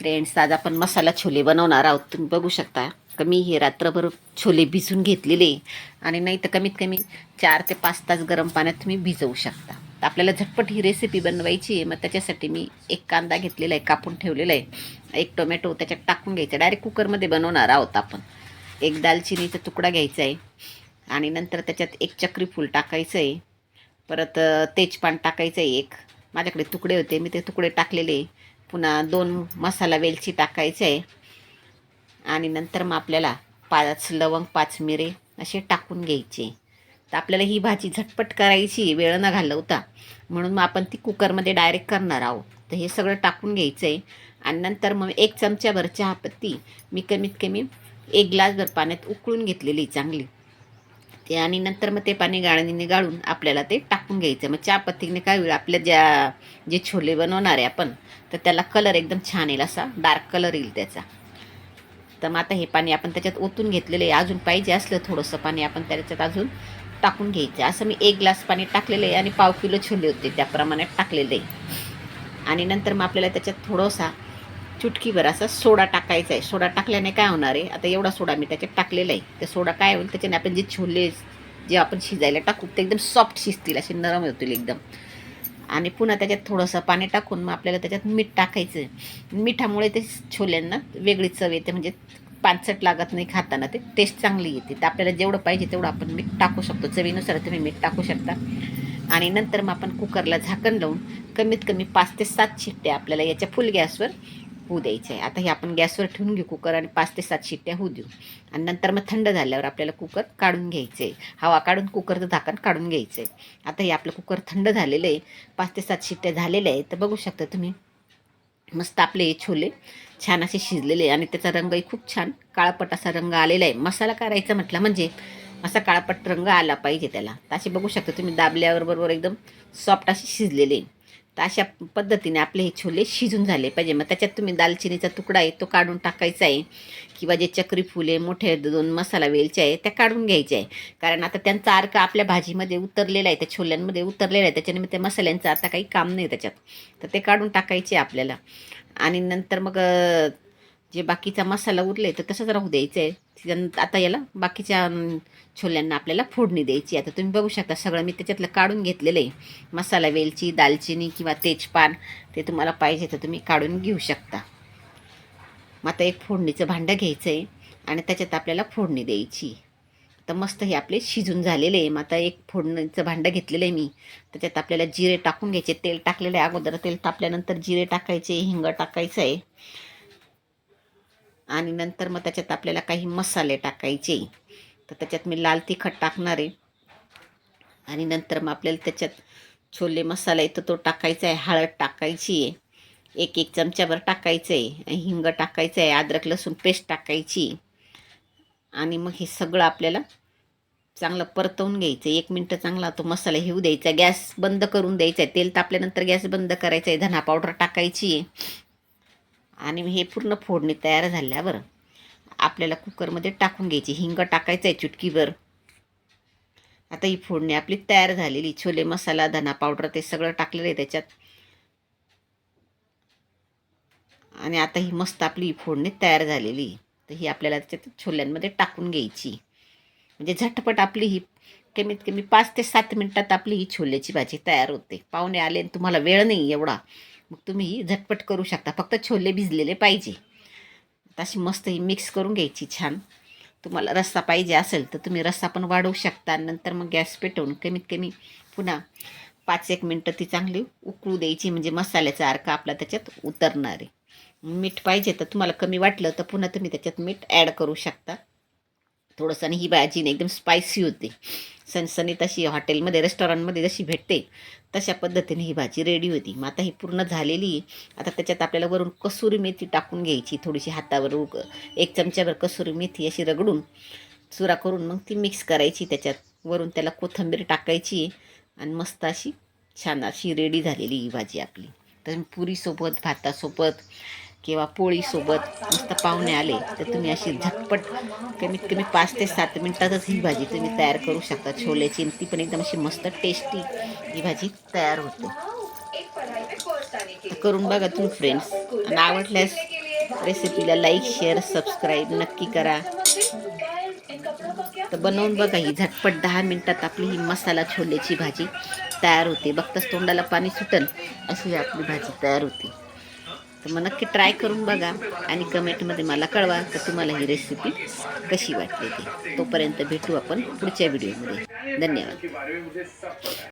Friends आज आपण मसाला छोले बनवणार आहोत. तुम्ही बघू शकता कमी मी हे रात्रभर छोले भिजून घेतलेले आणि नाही तर कमीत कमी चार ते पाच तास गरम पाण्यात तुम्ही भिजवू शकता. तर आपल्याला झटपट ही रेसिपी बनवायची आहे. मग त्याच्यासाठी मी एक कांदा घेतलेला आहे कापून ठेवलेला आहे. एक टोमॅटो त्याच्यात टाकून घ्यायचा. डायरेक्ट कुकरमध्ये बनवणार आहोत आपण. एक दालचिनीचा तुकडा घ्यायचा आहे आणि नंतर त्याच्यात एक चक्री फूल टाकायचं आहे. परत तेजपान टाकायचं आहे एक. माझ्याकडे तुकडे होते. मी ते तुकडे टाकलेले पुन्हा दोन मसाला वेलची टाकायचे आहे. आणि नंतर मग आपल्याला पाच लवंग पाच मिरे असे टाकून घ्यायचे. तर आपल्याला ही भाजी झटपट करायची वेळ न घालवता. म्हणून मग आपण ती कुकरमध्ये डायरेक्ट करणार आहोत. तर हे सगळं टाकून घ्यायचं आहे. आणि नंतर मग एक चमच्याभर चहापत्ती मी कमीत कमी एक ग्लासभर पाण्यात उकळून घेतलेली चांगली. ते आणि नंतर मग ते पाणी गाळणीने गाळून आपल्याला ते टाकून घ्यायचं. मग चहापत्तीने काय होईल आपल्या ज्या जे छोले बनवणार आहे आपण तर त्याला कलर एकदम छान येईल असा डार्क कलर येईल त्याचा. तर मग आता हे पाणी आपण त्याच्यात ओतून घेतलेलं आहे. अजून पाहिजे असलं थोडंसं पाणी आपण त्याच्यात अजून टाकून घ्यायचं. असं मी एक ग्लास पाणी टाकलेलं आहे आणि पाव किलो छोले होते त्याप्रमाणे टाकलेले आहे. आणि नंतर मग आपल्याला त्याच्यात थोडंसा चुटकीभर असा सोडा टाकायचा आहे. सोडा टाकल्याने काय होणार आहे? आता एवढा सोडा मी त्याच्यात टाकलेला आहे. ते सोडा काय होईल? त्याच्याने आपण जे छोले जे आपण शिजायला टाकू ते एकदम सॉफ्ट शिजतील असे नरम होतील एकदम. आणि पुन्हा त्याच्यात थोडंसं पाणी टाकून मग आपल्याला त्याच्यात मीठ टाकायचं मिठामुळे ते छोल्यांना वेगळी चव येते. म्हणजे पानसट लागत नाही खाताना. ते टेस्ट चांगली येते. तर आपल्याला जेवढं पाहिजे तेवढं आपण मीठ टाकू शकतो. चवीनुसार तुम्ही मीठ टाकू शकता. आणि नंतर मग आपण कुकरला झाकण लावून कमीत कमी पाच ते सात शिट्ट्या आपल्याला याच्या फुल गॅसवर होऊ द्यायचं आहे आता हे आपण गॅसवर ठेवून घेऊ कुकर आणि पाच ते सात शिट्ट्या होऊ देऊ. आणि नंतर मग थंड झाल्यावर आपल्याला कुकर काढून घ्यायचं आहे हवा काढून कुकरचं झाकण काढून घ्यायचं आहे आता हे आपलं कुकर थंड झालेलं आहे. पाच ते सात शिट्ट्या झालेल्या आहे तर बघू शकता तुम्ही. मस्त आपले हे छोले छान असे शिजलेले आणि त्याचा रंगही खूप छान काळपट असा रंग आलेला आहे. मसाला करायचा म्हटलं म्हणजे असा काळपट रंग आला पाहिजे त्याला. तर असे बघू शकता तुम्ही दाबल्यावर बरोबर एकदम सॉफ्ट असे शिजलेले. आहे. तर अशा पद्धतीने आपले हे छोले शिजून झाले पाहिजे. मग त्याच्यात तुम्ही दालचिनीचा तुकडा आहे तो काढून टाकायचा आहे. किंवा जे चक्री फुले मोठे दोन मसाला वेलचे आहे त्या काढून घ्यायचे आहे. कारण आता त्यांचा अर्क आपल्या भाजीमध्ये उतरलेला आहे त्या छोल्यांमध्ये उतरलेला आहे. त्याच्याने त्या मसाल्यांचं आता काही काम नाही त्याच्यात. तर ते काढून टाकायचे आपल्याला. आणि नंतर मग जे बाकीचा मसाला उरले तर तसंच राहू द्यायचं आहे त्याच्यानं- आता याला बाकीच्या छोल्यांना आपल्याला फोडणी द्यायची. आता तुम्ही बघू शकता सगळं मी त्याच्यातलं काढून घेतलेलं आहे मसाला वेलची दालचिनी किंवा तेजपान ते तुम्हाला पाहिजे तर तुम्ही काढून घेऊ शकता. मग आता एक फोडणीचं भांडं घ्यायचं आहे आणि त्याच्यात आपल्याला फोडणी द्यायची. तर मस्त हे आपले शिजून झालेले. आहे मग आता एक फोडणीचं भांडं घेतलेलं आहे मी. त्याच्यात आपल्याला जिरे टाकून घ्यायचे. तेल टाकलेलं आहे. अगोदर तेल तापल्यानंतर जिरे टाकायचे हिंग टाकायचं आहे आणि नंतर मग त्याच्यात आपल्याला काही मसाले टाकायचे. तर त्याच्यात मी लाल तिखट टाकणार आहे. आणि नंतर मग आपल्याला त्याच्यात छोले मसाला येतो तो टाकायचा आहे हळद टाकायची आहे. एक एक चमच्याभर टाकायचं आहे. हिंग टाकायचं आहे अद्रक लसूण पेस्ट टाकायची. आणि मग हे सगळं आपल्याला चांगलं परतवून घ्यायचं आहे. एक मिनटं चांगला तो मसाला घेऊ द्यायचा. गॅस बंद करून द्यायचा आहे. तेल तापल्यानंतर गॅस बंद करायचा आहे. धना पावडर टाकायची आहे. आणि हे पूर्ण फोडणी तयार झाल्यावर आपल्याला कुकरमध्ये टाकून घ्यायची. हिंग टाकायचं आहे चुटकीवर आता ही फोडणी आपली तयार झालेली. छोले मसाला धना पावडर ते सगळं टाकलेलं आहे त्याच्यात. आणि आता ही मस्त आपली ही फोडणी तयार झालेली. तर ही आपल्याला त्याच्यात छोल्यांमध्ये टाकून घ्यायची. म्हणजे झटपट आपली ही कमीत कमी पाच ते सात मिनटात आपली ही छोल्याची भाजी तयार होते. पाहुणे आले आणि तुम्हाला वेळ नाही एवढा. मग तुम्ही झटपट करू शकता. फक्त छोले भिजलेले पाहिजे. तशी अशी मस्त ही मिक्स करून घ्यायची छान. तुम्हाला रस्सा पाहिजे असेल तर तुम्ही रस्सा पण वाढवू शकता. नंतर मग गॅस पेटवून कमीत कमी पुन्हा पाच एक मिनटं ती चांगली उकळू द्यायची. म्हणजे मसाल्याचा अर्क आपला त्याच्यात उतरणार आहे. मीठ पाहिजे तर तुम्हाला कमी वाटलं तर पुन्हा तुम्ही त्याच्यात मीठ ॲड करू शकता. थोडंसं आणि ही भाजी एकदम स्पायसी होते. सणसणीत अशी हॉटेलमध्ये रेस्टॉरंटमध्ये जशी भेटते तशा पद्धतीने ही भाजी रेडी होती. मग आता ही पूर्ण झालेली आहे. आता त्याच्यात आपल्याला वरून कसुरी मेथी टाकून घ्यायची थोडीशी हातावर उग एक चमच्यावर कसुरी मेथी अशी रगडून चुरा करून मग ती मिक्स करायची त्याच्यात. वरून त्याला कोथिंबीर टाकायची आणि मस्त अशी छान अशी रेडी झालेली ही भाजी आपली. तर पुरीसोबत भातासोबत किंवा पोळीसोबत मस्त पाहुणे आले तर तुम्ही अशी झटपट कमीत कमी पाच ते सात मिनटातच ही भाजी तुम्ही तयार करू शकता. छोल्याची ती पण एकदम अशी मस्त टेस्टी ही भाजी तयार होते. करून बघा तुम्ही फ्रेंड्स आणि आवडल्यास रेसिपीला लाईक शेअर सबस्क्राईब नक्की करा. तर बनवून बघा ही झटपट दहा मिनटात आपली ही मसाला छोलेची भाजी तयार होते. बघताच तोंडाला पाणी सुटल अशी आपली भाजी तयार होते. तर मग नक्की ट्राय करून बघा आणि कमेंटमध्ये मला कळवा तर तुम्हाला ही रेसिपी कशी वाटली ती. तोपर्यंत भेटू आपण पुढच्या व्हिडिओमध्ये धन्यवाद.